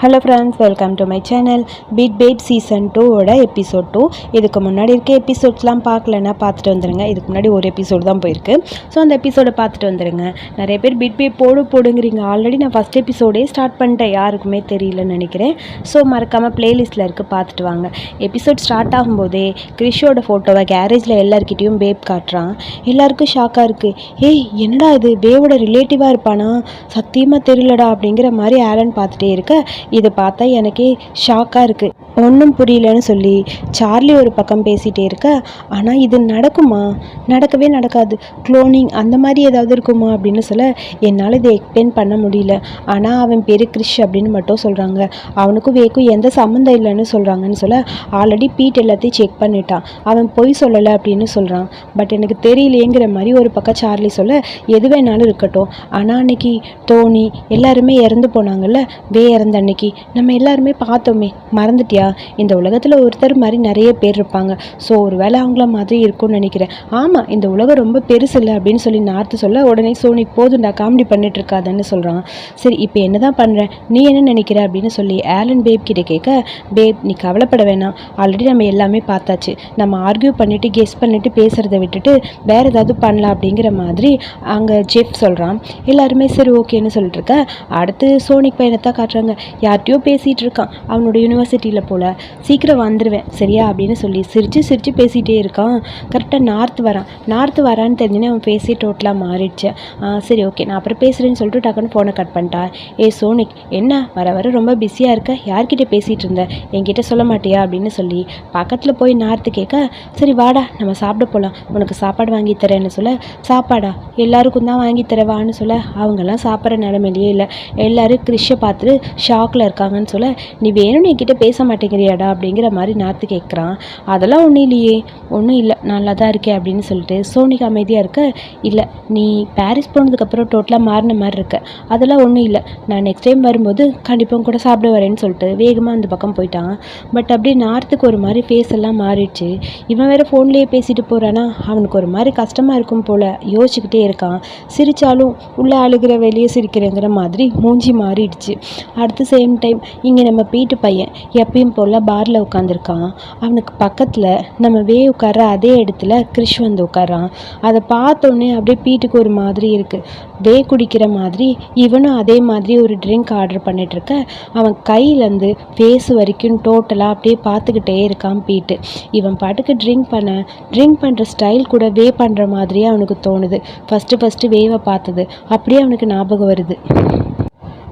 Hello friends welcome to my channel beat babe season டூவோட episode two இதுக்கு முன்னாடி இருக்க எபிசோட்ஸ்லாம் பார்க்கலன்னா பார்த்துட்டு வந்துடுங்க இதுக்கு முன்னாடி ஒரு எபிசோடு தான் போயிருக்கு. ஸோ அந்த எபிசோடை பார்த்துட்டு வந்துடுங்க நிறைய பேர் பீட் பேப் போடு போடுங்கிறீங்க. ஆல்ரெடி நான் ஃபஸ்ட் எபிசோடே ஸ்டார்ட் பண்ணிட்டேன். யாருக்குமே தெரியலன்னு நினைக்கிறேன். ஸோ மறக்காமல் ப்ளேலிஸ்ட்டில் இருக்குது பார்த்துட்டு வாங்க. எபிசோட் ஸ்டார்ட் ஆகும்போதே கிரிஷோட ஃபோட்டோவை கேரேஜில் எல்லாருக்கிட்டேயும் பேப் காட்டுறான். எல்லாருக்கும் ஷாக்காக இருக்குது ஏய் என்னடா இது? பேவோட ரிலேட்டிவாக இருப்பானா? சத்தியமாக தெரியலடா அப்படிங்கிற மாதிரி ஆலன் பார்த்துட்டே இருக்க. இதை பார்த்தா எனக்கே ஷாக்காக இருக்குது ஒன்றும் புரியலன்னு சொல்லி சார்லி ஒரு பக்கம் பேசிகிட்டே இருக்க ஆனால் இது நடக்குமா? நடக்கவே நடக்காது. குளோனிங் அந்த மாதிரி ஏதாவது இருக்குமா? அப்படின்னு சொல்ல என்னால் இதை எக்ஸ்பிளைன் பண்ண முடியல. ஆனால் அவன் பேர் கிறிஷ் அப்படின்னு மட்டும் சொல்கிறாங்க அவனுக்கும் வேக்கும் எந்த சம்மந்தம் இல்லைன்னு சொல்கிறாங்கன்னு சொல்ல ஆல்ரெடி பீட் எல்லாத்தையும் செக் பண்ணிட்டான். அவன் பொய் சொல்லலை அப்படின்னு சொல்கிறான் பட் எனக்கு தெரியலேங்கிற மாதிரி ஒரு பக்கம் சார்லி சொல்ல எது வேணாலும் இருக்கட்டும். ஆனால் அன்னைக்கு தோனி எல்லாருமே இறந்து போனாங்கல்ல வே இறந்த அன்னைக்கு நம்ம எல்லாருமே பார்த்தோமே. மறந்துட்டியா? இந்த உலகத்தில் ஒருத்தர் மாதிரி நிறைய பேர் இருப்பாங்க. ஸோ ஒரு வேளை அவங்கள மாதிரி இருக்கும்னு நினைக்கிறேன். ஆமாம் இந்த உலகம் ரொம்ப பெருசு இல்லை அப்படின்னு சொல்லி நார்த்து சொல்ல உடனே சோனி போதுண்டா காமெடி பண்ணிட்டு இருக்காதுன்னு சொல்கிறான் சரி இப்போ என்ன தான் பண்ணுறேன் நீ என்ன நினைக்கிற அப்படின்னு சொல்லி ஆலன் பேப் கிட்ட கேட்க பேப் நீ கவலைப்பட வேணாம். ஆல்ரெடி நம்ம எல்லாமே பார்த்தாச்சு. நம்ம ஆர்கியூ பண்ணிட்டு கெஸ் பண்ணிட்டு பேசுகிறத விட்டுட்டு வேறு ஏதாவது பண்ணலாம் அப்படிங்கிற மாதிரி அங்கே ஜெஃப் சொல்கிறான் எல்லாருமே சரி ஓகேன்னு சொல்லிட்டுருக்க அடுத்து சோனிக் பையனை தான் காட்டுறாங்க. யார்கிட்டயோ பேசிகிட்டு இருக்கான் அவனோட யூனிவர்சிட்டியில் போல் சீக்கிரம் வந்துடுவேன் சரியா? அப்படின்னு சொல்லி சிரித்து சிரித்து பேசிகிட்டே இருக்கான். கரெக்டாக நார்த் வரான். நார்த் வரான்னு தெரிஞ்சுன்னு அவன் பேசி டோட்டலாக மாறிடுச்சு. ஆ, சரி ஓகே நான் அப்புறம் பேசுகிறேன்னு சொல்லிட்டு டக்குன்னு ஃபோனை கட் பண்ணிட்டான் ஏ சோனிக் என்ன? வர வர ரொம்ப பிஸியாக இருக்க? யார்கிட்ட பேசிகிட்டு இருந்த? என்கிட்ட சொல்ல மாட்டியா? அப்படின்னு சொல்லி பக்கத்தில் போய் நார்த்து கேட்க சரி வாடா நம்ம சாப்பிட போகலாம் உனக்கு சாப்பாடு வாங்கி தரேன்னு சொல்ல சாப்பாடா? எல்லாருக்கும் தான் வாங்கி தரவான்னு சொல்ல அவங்கெல்லாம் சாப்பிட்ற நிலமையிலேயே இல்லை. எல்லோரும் கிறிஷை பார்த்துட்டு ஷாக்கில் இருக்காங்கன்னு சொல்ல நீ வேணும்னு என்கிட்ட பேச மாட்டேங்கிறியாடா? அப்படிங்கிற மாதிரி நாத்து கேட்குறான் அதெல்லாம் ஒன்றும் இல்லையே ஒன்றும் இல்லை நல்லா தான் இருக்கேன் அப்படின்னு சொல்லிட்டு சோனிக்கு அமைதியாக இருக்க இல்லை நீ பாரிஸ் போனதுக்கப்புறம் டோட்டலாக மாறின மாதிரி இருக்க. அதெல்லாம் ஒன்றும் இல்லை. நான் நெக்ஸ்ட் டைம் வரும்போது கண்டிப்பாக கூட சாப்பிட வரேன்னு சொல்லிட்டு வேகமாக அந்த பக்கம் போயிட்டான். பட் அப்படியே நார்த்துக்கு ஒரு மாதிரி ஃபேஸ் எல்லாம் மாறிடுச்சு. இவன் வேற ஃபோன்லேயே பேசிட்டு போகிறானா அவனுக்கு ஒரு மாதிரி கஷ்டமாக இருக்கும் போல் யோசிச்சுக்கிட்டே இருக்கான். சிரித்தாலும் உள்ளே அழுகிற வெளியே சிரிக்கிறேங்கிற மாதிரி மூஞ்சி மாறிடுச்சு. அடுத்து சேம் டைம் இங்கே நம்ம பீட்டு பையன் எப்பயும் போல் பாரில் உட்காந்துருக்கான் அவனுக்கு பக்கத்தில் நம்ம வே உட்கார அதே இடத்துல கிறிஷ் வந்து உட்காரான் அதை பார்த்தோன்னே அப்படியே பீட்டுக்கு ஒரு மாதிரி இருக்குது வே குடிக்கிற மாதிரி இவனும் அதே மாதிரி ஒரு ட்ரிங்க் ஆர்டர் பண்ணிகிட்ருக்க அவன் கையிலேருந்து ஃபேஸ் வரைக்கும் டோட்டலாக அப்படியே பார்த்துக்கிட்டே இருக்கான் பீட்டு. இவன் பாட்டுக்கு ட்ரிங்க் பண்ண ட்ரிங்க் பண்ணுற ஸ்டைல் கூட வே பண்ணுற மாதிரியே அவனுக்கு தோணுது. ஃபஸ்ட்டு ஃபஸ்ட்டு வேவை பார்த்தது. அப்படியே அவனுக்கு ஞாபகம் வருது.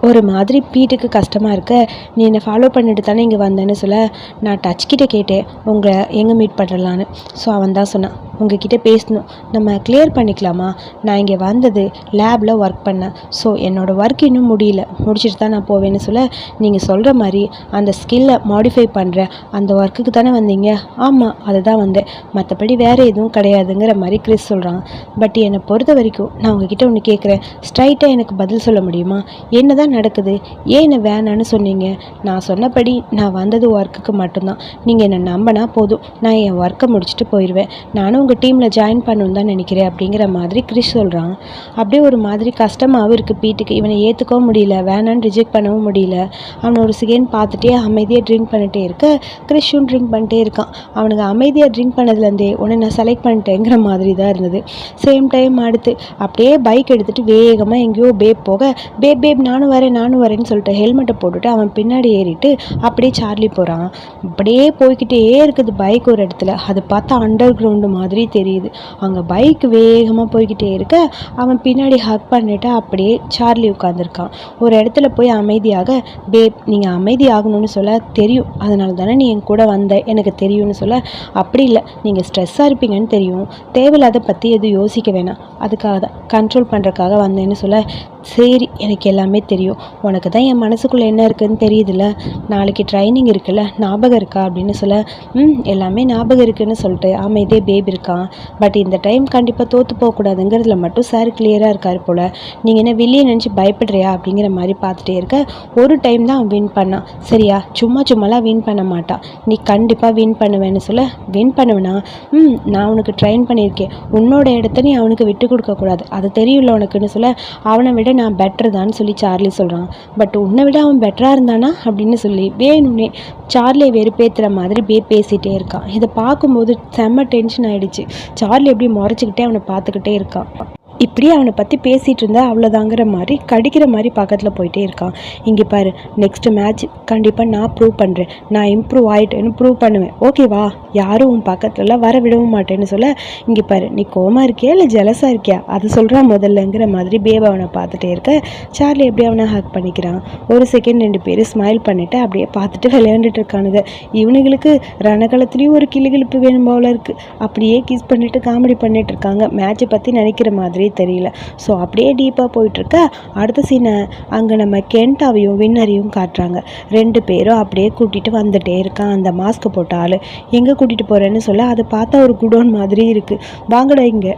ஒரு மாதிரி பீட்டுக்கு கஷ்டமாக இருக்க நீ என்னை ஃபாலோ பண்ணிட்டு தானே இங்கே வந்தேன்னு சொல்ல நான் டச் கிட்டே கேட்டேன் உங்களை எங்கே மீட் பண்ணுறலான்னு ஸோ அவன் தான் சொன்னான். உங்ககிட்ட பேசணும். நம்ம கிளியர் பண்ணிக்கலாமா? நான் இங்கே வந்தது லேபில் ஒர்க் பண்ணேன். ஸோ என்னோடய ஒர்க் இன்னும் முடியல. முடிச்சிட்டு தான் நான் போவேன்னு சொல்ல நீங்கள் சொல்கிற மாதிரி அந்த ஸ்கில்லை மாடிஃபை பண்ணுற அந்த ஒர்க்குக்கு தானே வந்தீங்க? ஆமாம் அதை தான் வந்தேன். மற்றபடி வேறு எதுவும் கிடையாதுங்கிற மாதிரி கிறிஸ் சொல்கிறான் பட் என்னை பொறுத்த வரைக்கும் நான் உங்ககிட்ட ஒன்று கேட்குறேன் ஸ்ட்ரைட்டாக எனக்கு பதில் சொல்ல முடியுமா? என்ன தான் நடக்குது? ஏன் என்னை வேணான்னு சொன்னீங்க? நான் சொன்னபடி நான் வந்தது ஒர்க்குக்கு மட்டும்தான். நீங்கள் என்னை நம்பினா போதும். நான் என் ஒர்க்கை முடிச்சுட்டு போயிடுவேன் நானும் உங்கள் டீமில் ஜாயின் பண்ணணும்னு தான் நினைக்கிறேன் அப்படிங்கிற மாதிரி கிறிஷ் சொல்கிறான் அப்படியே ஒரு மாதிரி கஷ்டமாகவும் இருக்குது பீட்டுக்கு. இவனை ஏற்றுக்கவும் முடியல வேணான்னு ரிஜெக்ட் பண்ணவும் முடியல. அவனை ஒரு சிகேன் பார்த்துட்டே அமைதியாக ட்ரிங்க் பண்ணிட்டே இருக்க கிறிஷும் ட்ரிங்க் பண்ணிட்டே இருக்கான். அவனுக்கு அமைதியாக ட்ரிங்க் பண்ணதுலேருந்தே உன்னை நான் செலக்ட் பண்ணிட்டேங்கிற மாதிரி தான் இருந்தது. சேம் டைம் அடுத்து அப்படியே பைக் எடுத்துகிட்டு வேகமாக எங்கேயோ பேப் போக பேப் பேப் நானும் வரேன் நானும் வரேன்னு சொல்லிட்டு ஹெல்மெட்டை போட்டுட்டு அவன் பின்னாடி ஏறிட்டு அப்படியே சார்லி போகிறான் அப்படியே போய்க்கிட்டே இருக்குது பைக் ஒரு இடத்துல. அது பார்த்தா அண்டர் கிரவுண்டு மாதிரி தெரியுது. அங்கே பைக் வேகமாக போய்கிட்டே இருக்க அவன் பின்னாடி ஹக் பண்ணிட்டு அப்படியே சார்லி உட்காந்துருக்கான் ஒரு இடத்துல போய் அமைதியாக பேப் நீங்கள் அமைதியாகணும்னு சொல்ல தெரியும். அதனால தானே நீ என் கூட வந்த? எனக்கு தெரியும்னு சொல்ல? அப்படி இல்லை. நீங்கள் ஸ்ட்ரெஸ்ஸாக இருப்பீங்கன்னு தெரியும். தேவையில்லாத பற்றி எதுவும் யோசிக்க வேணாம். அதுக்காக தான் கண்ட்ரோல் பண்ணுறக்காக வந்தேன்னு சொல்ல சரி எனக்கு எல்லாமே தெரியும். உனக்கு தான் என் மனசுக்குள்ளே என்ன இருக்குன்னு தெரியுதுல்ல? நாளைக்கு ட்ரைனிங் இருக்குல்ல? ஞாபகம் இருக்கா? அப்படின்னு சொல்ல ம் எல்லாமே ஞாபகம் இருக்குன்னு சொல்லிட்டு அமைதியே பேபி இருக்கு இருக்கான். பட் இந்த டைம் கண்டிப்பாக தோற்று போகக்கூடாதுங்கிறதுல மட்டும் சார் கிளியராக இருக்கார் போல். நீங்கள் என்ன வெளியே நினச்சி பயப்படுறியா அப்படிங்கிற மாதிரி பார்த்துட்டே இருக்க. ஒரு டைம் தான் அவன் வின் பண்ணான். சரியா? சும்மா சும்மாலாம் வின் பண்ண மாட்டான். நீ கண்டிப்பாக வின் பண்ணுவேன்னு சொல்ல வின் பண்ணுவேனா? ம் நான் உனக்கு ட்ரெயின் பண்ணியிருக்கேன். உன்னோட இடத்த நீ அவனுக்கு விட்டு கொடுக்கக்கூடாது அது தெரியல உனக்குன்னு சொல்ல அவனை விட நான் பெட்டர் தான் சொல்லி சார்லி சொல்கிறான் பட் உன்னை விட அவன் பெட்டராக இருந்தானா அப்படின்னு சொல்லி வேணும்னே சார்லியை வெறுப்பேற்றுற மாதிரி பே பேசிகிட்டே இருக்கான். இதை பார்க்கும்போது செம்ம டென்ஷன் ஆகிடுச்சு சார்லி எப்படி முறைச்சிக்கிட்டே அவனை பார்த்துக்கிட்டே இருக்கான். இப்படி அவனை பற்றி பேசிகிட்டு இருந்தா அவ்வளோதாங்கிற மாதிரி கடிக்கிற மாதிரி பக்கத்தில் போயிட்டே இருக்கான். இங்கே பாரு நெக்ஸ்ட் மேட்ச் கண்டிப்பாக நான் ப்ரூவ் பண்ணுறேன் நான் இம்ப்ரூவ் ஆகிட்டேன்னு ப்ரூவ் பண்ணுவேன். ஓகேவா யாரும் உன் பக்கத்துலலாம் வர விடவும் மாட்டேன்னு சொல்ல இங்கே பாரு நீ கோமா இருக்கியா இல்லை ஜலஸாக இருக்கியா? அது சொல்கிறான் முதல்லங்கிற மாதிரி பேப அவனை பார்த்துட்டே இருக்க. சார்லி எப்படி அவனை ஹக் பண்ணிக்கிறான்? ஒரு செகண்ட் ரெண்டு பேரும் ஸ்மைல் பண்ணிவிட்டு அப்படியே பார்த்துட்டு விளையாண்டுட்டு இருக்கானுங்க. இவனுங்களுக்கு ரணகலத்துலேயும் ஒரு கிளிகிழிப்பு வேணும் போல இருக்குது அப்படியே கிஸ் பண்ணிவிட்டு காமெடி பண்ணிட்டு இருக்காங்க. மேட்சை பற்றி நினைக்கிற மாதிரி மாதிரியே தெரியல. ஸோ அப்படியே டீப்பாக போயிட்டுருக்க. அடுத்த சீனை அங்கே நம்ம கென்டாவையும் வின்னரையும் காட்டுறாங்க. ரெண்டு பேரும் அப்படியே கூட்டிகிட்டு வந்துட்டே இருக்கான். அந்த மாஸ்க் போட்ட ஆள் எங்கே கூட்டிகிட்டு போகிறேன்னு சொல்ல அதை பார்த்தா ஒரு குடோன் மாதிரி இருக்குது வாங்கடா இங்கே.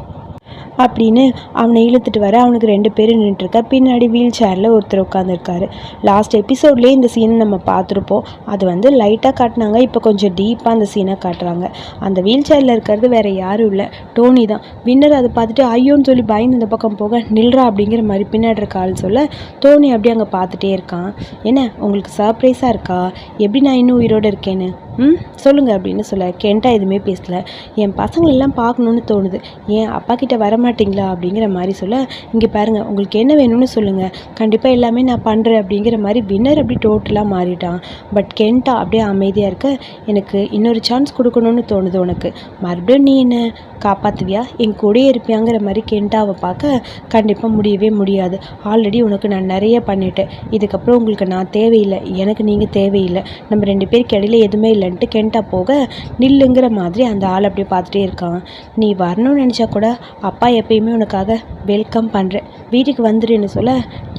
அப்படின்னு அவனை இழுத்துட்டு வர அவனுக்கு ரெண்டு பேரும் நின்றுருக்க பின்னாடி வீல் சேரில் ஒருத்தர் உட்காந்துருக்காரு லாஸ்ட் எபிசோட்லேயே இந்த சீனை நம்ம பார்த்துருப்போம். அது வந்து லைட்டாக காட்டினாங்க. இப்போ கொஞ்சம் டீப்பாக அந்த சீனை காட்டுறாங்க. அந்த வீல் சேரில் இருக்கிறது வேறு யாரும் இல்லை. டோனி தான். வின்னர் அதை பார்த்துட்டு ஐயோன்னு சொல்லி பயந்து இந்த பக்கம் போக நில்றா அப்படிங்கிற மாதிரி பின்னாடி இருக்க ஆள் சொல்ல டோனி அப்படியே அங்கே பார்த்துட்டே இருக்கான். என்ன உங்களுக்கு சர்ப்ரைஸாக இருக்கா? எப்படி நான் இன்னும் உயிரோடு இருக்கேன்னு? ம் சொல்லுங்கள் அப்படின்னு சொல்ல கென்ட்டா எதுவுமே பேசலை. என் பசங்களெல்லாம் பார்க்கணுன்னு தோணுது. ஏன் அப்பா கிட்ட வரமாட்டிங்களா அப்படிங்கிற மாதிரி சொல்ல இங்கே பாருங்கள் உங்களுக்கு என்ன வேணும்னு சொல்லுங்கள் கண்டிப்பாக எல்லாமே நான் பண்ணுறேன் அப்படிங்கிற மாதிரி வின்னர் அப்படி டோட்டலாக மாறிட்டான். பட் கென்ட்டா அப்படியே அமைதியாக இருக்க எனக்கு இன்னொரு சான்ஸ் கொடுக்கணும்னு தோணுது உனக்கு. மறுபடியும் நீ என்ன காப்பாற்றுவியா என் கூடயே இருப்பியாங்கிற மாதிரி கென்ட்டாவை பார்க்க கண்டிப்பாக முடியவே முடியாது. ஆல்ரெடி உனக்கு நான் நிறைய பண்ணிட்டேன். இதுக்கப்புறம் உங்களுக்கு நான் தேவையில்லை. எனக்கு நீங்கள் தேவையில்லை. நம்ம ரெண்டு பேருக்கு இடையில எதுவுமே இல்லைன்ட்டு கென்ட்டா போக நில்லுங்கிற மாதிரி அந்த ஆள் அப்படியே பார்த்துட்டே இருக்கான். நீ வரணும்னு நினச்சா கூட அப்பா எப்பயுமே உனக்காக வெல்கம் பண்ணுறேன் வீட்டுக்கு வந்துடுன்னு சொல்ல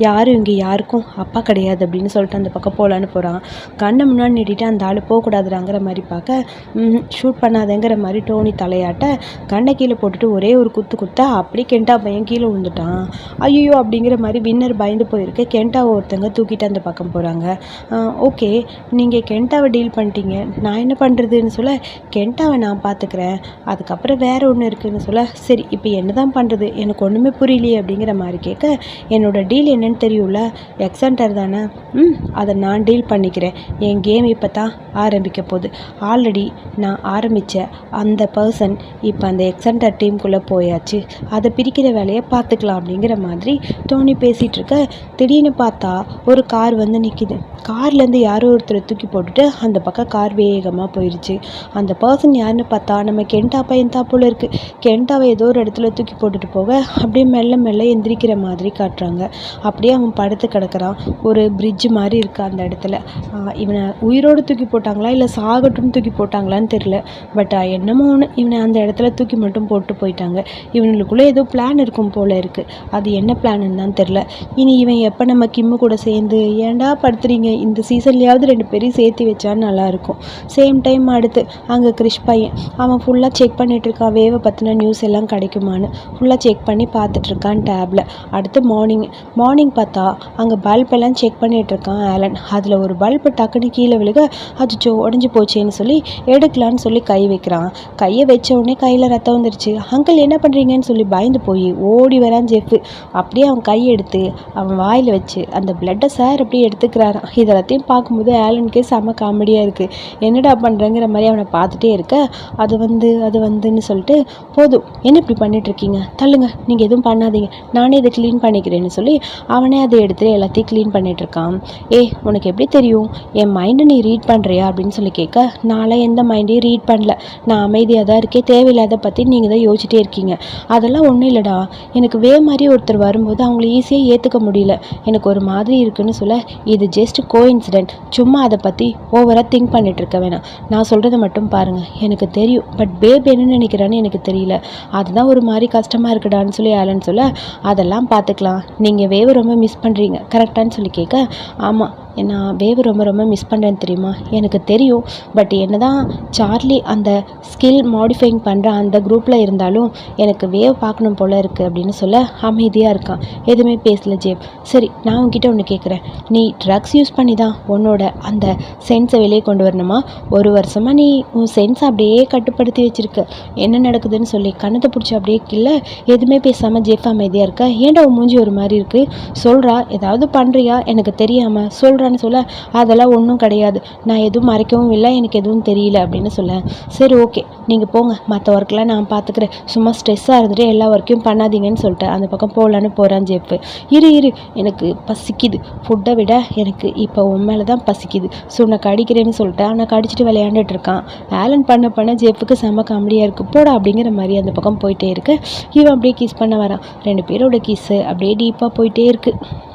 யாரும் இங்கே யாருக்கும் அப்பா கிடையாது அப்படின்னு சொல்லிட்டு அந்த பக்கம் போகலான்னு போகிறான் கண்ணை முன்னாடி நீட்டிட்டு அந்த ஆள் போகக்கூடாதுறாங்கிற மாதிரி பார்க்க ஷூட் பண்ணாதேங்கிற மாதிரி டோனி தலையாட்ட கண்ணை கீழே போட்டுட்டு ஒரே ஒரு குத்து குத்தா அப்படி கெண்டா பையன் கீழே விழுந்துட்டான். ஐயோ அப்படிங்கிற மாதிரி வின்னர் பயந்து போயிருக்கு கெண்டாவை ஒருத்தங்க தூக்கிட்டு அந்த பக்கம் போகிறாங்க ஓகே நீங்கள் கெண்டாவை டீல் பண்ணிட்டீங்க நான் என்ன பண்ணுறதுன்னு சொல்ல கெண்டாவை நான் பார்த்துக்கிறேன் அதுக்கப்புறம் வேறு ஒன்று இருக்குதுன்னு சொல்ல சரி இப்போ என்ன தான் பண்ணுறது எனக்கு ஒன்றுமே புரியலையே அப்படிங்கிற மாதிரி. கேட்க என்னோட டீல் என்னன்னு தெரியும்ல? எக்ஸாண்டர் தானே? ம் அதை நான் டீல் பண்ணிக்கிறேன். என் கேம் இப்போ தான் ஆரம்பிக்க போகுது. ஆல்ரெடி நான் ஆரம்பித்த அந்த பர்சன் இப்போ அந்த எக்ஸாண்டர் டீமுக்குள்ளே போயாச்சு. அதை பிரிக்கிற வேலையை பார்த்துக்கலாம் அப்படிங்கிற மாதிரி டோனி பேசிகிட்டு இருக்க திடீர்னு பார்த்தா ஒரு கார் வந்து நிற்கிது கார்லேருந்து யாரோ ஒருத்தரை தூக்கி போட்டுட்டு அந்த பக்கம் கார் வேகமாக போயிடுச்சு அந்த பர்சன் யாருன்னு பார்த்தா நம்ம கெண்டா பையன் தான் போல இருக்குது கெண்டாவை ஏதோ ஒரு இடத்துல தூக்கி போட்டுட்டு போக அப்படியே மெல்ல மெல்ல எந்திரிக்கிற மாதிரி காட்டுறாங்க. அப்படியே அவன் படுத்து கிடக்குறான். ஒரு பிரிட்ஜ் மாதிரி இருக்குது அந்த இடத்துல. இவனை உயிரோடு தூக்கி போட்டாங்களா? இல்லை சாகட்டும்னு தூக்கி போட்டாங்களான்னு தெரில பட் என்னமோ ஒன்று இவனை அந்த இடத்துல தூக்கி மட்டும் போட்டு போயிட்டாங்க. இவனுக்குள்ளே ஏதோ பிளான் இருக்கும் போல் இருக்குது அது என்ன பிளான்னு தான் தெரில இனி இவன் எப்போ நம்ம கிம்மு கூட சேர்ந்து ஏன்டா படுத்துறீங்க? இந்த சீசன்லேயாவது ரெண்டு பேரையும் சேர்த்து வச்சான்னு நல்லாயிருக்கும் சேம் டைம் அடுத்து அங்கே கிறிஷ் பையன் அவன் ஃபுல்லாக செக் பண்ணிகிட்ருக்கான் வேவை பற்றின நியூஸ் எல்லாம் கிடைக்குமான்னு. ஃபுல்லாக செக் பண்ணி பார்த்துட்ருக்கான் டேப்பில் அடுத்து மார்னிங் மார்னிங் பார்த்தா அங்கே பல்ப் எல்லாம் செக் பண்ணிகிட்ருக்கான் ஆலன். அதில் ஒரு பல்பு டக்குன்னு கீழே விழுக அச்சோ உடஞ்சி போச்சேன்னு சொல்லி எடுக்கலான்னு சொல்லி கை வைக்கிறான். கையை வச்ச உடனே கையில் ரத்தம் வந்துருச்சு. அங்கிள் என்ன பண்ணுறீங்கன்னு சொல்லி பயந்து போய் ஓடி வரான் ஜெஃப்பு அப்படியே அவன் கையை எடுத்து அவன் வாயில் வச்சு அந்த பிளட்டை சார் அப்படியே எடுத்துக்கிறாரான் இதெல்லாத்தையும் பார்க்கும்போது ஆலனுக்கே செம்ம காமெடியாக இருக்குது என்னடா பண்ணுறேங்கிற மாதிரி அவனை பார்த்துட்டே இருக்க. அது வந்து அது வந்துன்னு சொல்லிட்டு போதும் என்ன இப்படி பண்ணிகிட்ருக்கீங்க தள்ளுங்க நீங்கள் எதுவும் பண்ணாதீங்க. நானே இதை க்ளீன் பண்ணிக்கிறேன்னு சொல்லி அவனே அதை எடுத்து எல்லாத்தையும் க்ளீன் பண்ணிகிட்ருக்கான் ஏ உனக்கு எப்படி தெரியும்? என் மைண்டை நீ ரீட் பண்ணுறியா அப்படின்னு சொல்லி கேட்க நான்லாம் எந்த மைண்டையும் ரீட் பண்ணல. நான் அமைதியாக தான் இருக்கேன். தேவையில்லாத பற்றி நீங்கள் தான் யோசிச்சிட்டே இருக்கீங்க. அதெல்லாம் ஒன்றும் இல்லைடா. எனக்கு வே மாதிரி ஒருத்தர் வரும்போது அவங்கள ஈஸியாக ஏற்றுக்க முடியல. எனக்கு ஒரு மாதிரி இருக்குன்னு சொல்ல இது ஜஸ்ட் கோ இன்சிடென்ட் சும்மா அதை பற்றி ஓவராக திங்க் பண்ணிட்டு இருக்க வேணாம். நான் சொல்கிறத மட்டும் பாருங்கள் எனக்கு தெரியும். பட் பேப் என்ன நினைக்கிறான்னு எனக்கு தெரியல. அதுதான் ஒரு மாதிரி கஷ்டமாக இருக்குடான்னு சொல்லி ஆலன் சொல்ல அதெல்லாம் பார்த்துக்கலாம் நீங்கள் வேவை ரொம்ப மிஸ் பண்ணுறீங்க கரெக்டான்னு சொல்லி கேட்க ஆமாம் நான் வேவு ரொம்ப ரொம்ப மிஸ் பண்ணுறேன்னு தெரியுமா? எனக்கு தெரியும். பட் என்ன தான் சார்லி அந்த ஸ்கில் மாடிஃபைங் பண்ணுற அந்த குரூப்பில் இருந்தாலும் எனக்கு வேவ் பார்க்கணும் போல் இருக்குது அப்படின்னு சொல்ல அமைதியாக இருக்கான் எதுவுமே பேசல ஜேப். சரி நான் உங்ககிட்ட ஒன்று கேட்குறேன் நீ ட்ரக்ஸ் யூஸ் பண்ணி தான் உன்னோட அந்த சென்ஸை வெளியே கொண்டு வரணுமா? ஒரு வருஷமாக நீ உன் சென்ஸை அப்படியே கட்டுப்படுத்தி வச்சுருக்க. என்ன நடக்குதுன்னு சொல்லி கண்ணத்தை பிடிச்சி அப்படியே கீழே எதுவுமே பேசாமல் ஜேப் அமைதியாக இருக்க? ஏன்டா உன் மூஞ்சி ஒரு மாதிரி இருக்குது சொல்கிறா ஏதாவது பண்ணுறியா எனக்கு தெரியாமல் சொல்கிறா சொல்கிறான்னு சொல்ல அதெல்லாம் ஒன்றும் கிடையாது. நான் எதுவும் மறைக்கவும் இல்லை. எனக்கு எதுவும் தெரியல அப்படின்னு சொல்ல. சரி ஓகே நீங்கள் போங்க. மற்ற ஒர்க்கெலாம் நான் பார்த்துக்கிறேன் சும்மா ஸ்ட்ரெஸ்ஸாக இருந்துட்டு எல்லா ஒர்க்கையும் பண்ணாதீங்கன்னு சொல்லிட்டு அந்த பக்கம் போகலான்னு போகிறான் ஜெப்பு. இரு இரு. எனக்கு பசிக்குது. ஃபுட்டை விட எனக்கு இப்போ உன் மேலே தான் பசிக்குது. ஸோ நான் கடிக்கிறேன்னு சொல்லிட்டு அவனை கடிச்சிட்டு விளையாண்டுட்டு இருக்கான். ஆலன் பண்ண பண்ண ஜெப்புக்கு செம்ம காமெடியாக இருக்குது போடா அப்படிங்கிற மாதிரி அந்த பக்கம் போயிட்டே இருக்கு. இவன் அப்படியே கிஸ் பண்ண வரான். ரெண்டு பேரோட கிஸ்ஸு அப்படியே டீப்பாக போயிட்டே இருக்குது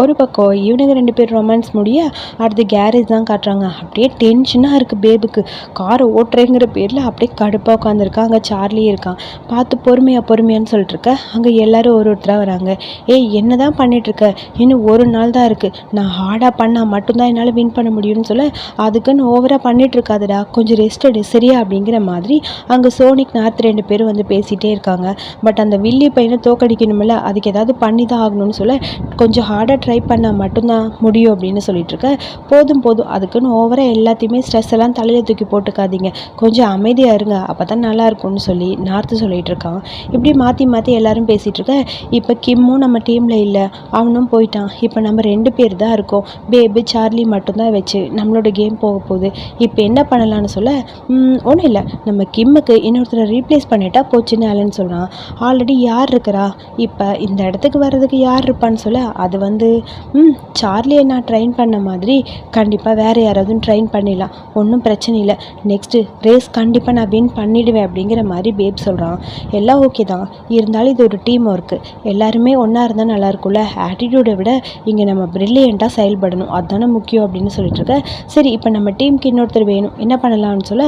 ஒரு பக்கம் இவனுங்க ரெண்டு பேர் ரொமான்ஸ் முடிய அடுத்து கேரேஜ் தான் காட்டுறாங்க. அப்படியே டென்ஷனாக இருக்குது பேபுக்கு காரை ஓட்டுறேங்கிற பேரில் அப்படியே கடுப்பாக உட்காந்துருக்கா அங்கே சார்லி இருக்கான். பார்த்து பொறுமையாக பொறுமையான்னு சொல்லிட்டு இருக்க. அங்கே எல்லோரும் ஒரு ஒருத்தராக வராங்க. ஏய் என்ன தான் பண்ணிகிட்ருக்க இன்னும் ஒரு நாள் தான் இருக்குது நான் ஹார்டாக பண்ணால் மட்டும்தான் என்னால் வின் பண்ண முடியும்னு சொல்ல அதுக்குன்னு ஓவராக பண்ணிகிட்ருக்காதுடா கொஞ்சம் ரெஸ்ட் எடு சரியா? அப்படிங்கிற மாதிரி அங்கே சோனிக் நார்த் ரெண்டு பேரும் வந்து பேசிகிட்டே இருக்காங்க. பட் அந்த வில்லி பையனை தோக்கடிக்கணுமில்ல அதுக்கு ஏதாவது பண்ணி தான் ஆகணும்னு சொல்ல கொஞ்சம் ஹார்டாக ட்ரை பண்ணால் மட்டும்தான் முடியும் அப்படின்னு சொல்லிட்டுருக்க போதும் போதும். அதுக்குன்னு ஓவராக எல்லாத்தையுமே ஸ்ட்ரெஸ் எல்லாம் தலையில் தூக்கி போட்டுக்காதீங்க. கொஞ்சம் அமைதியாக இருங்க. அப்போ தான் நல்லாயிருக்கும்னு சொல்லி நார்த்து சொல்லிகிட்ருக்கான் இருக்கான் இப்படி மாற்றி மாற்றி எல்லாரும் பேசிகிட்டு இருக்க இப்போ கிம்மும் நம்ம டீமில் இல்லை. அவனும் போயிட்டான். இப்போ நம்ம ரெண்டு பேர் தான் இருக்கோம். பேபி சார்லி மட்டும்தான் வச்சு நம்மளோட கேம் போக போகுது. இப்போ என்ன பண்ணலான்னு சொல்ல? ஒன்றும் இல்லை. நம்ம கிம்முக்கு இன்னொருத்தரை ரீப்ளேஸ் பண்ணிட்டா போச்சுன்னு ஆலன்னு சொல்கிறான் ஆல்ரெடி யார் இருக்கிறா? இப்போ இந்த இடத்துக்கு வர்றதுக்கு யார் இருப்பான்னு சொல்ல? அது வந்து ம் சார்லியை நான் ட்ரெயின் பண்ண மாதிரி கண்டிப்பாக வேறு யாராவது ட்ரெயின் பண்ணிடலாம். ஒன்றும் பிரச்சனை இல்லை. நெக்ஸ்ட்டு ரேஸ் கண்டிப்பாக நான் வின் பண்ணிடுவேன் அப்படிங்கிற மாதிரி பேப் சொல்கிறான் எல்லாம் ஓகே தான். இருந்தாலும் இது ஒரு டீம் ஒர்க்கு எல்லாருமே ஒன்றா இருந்தால் நல்லாயிருக்கும்ல ஆட்டிடியூடை விட இங்கே நம்ம ப்ரில்லியண்ட்டாக செயல்படணும். அதுதானே முக்கியம் அப்படின்னு சொல்லிட்டு இருக்க. சரி இப்போ நம்ம டீமுக்கு இன்னொருத்தர் வேணும். என்ன பண்ணலாம்னு சொல்ல?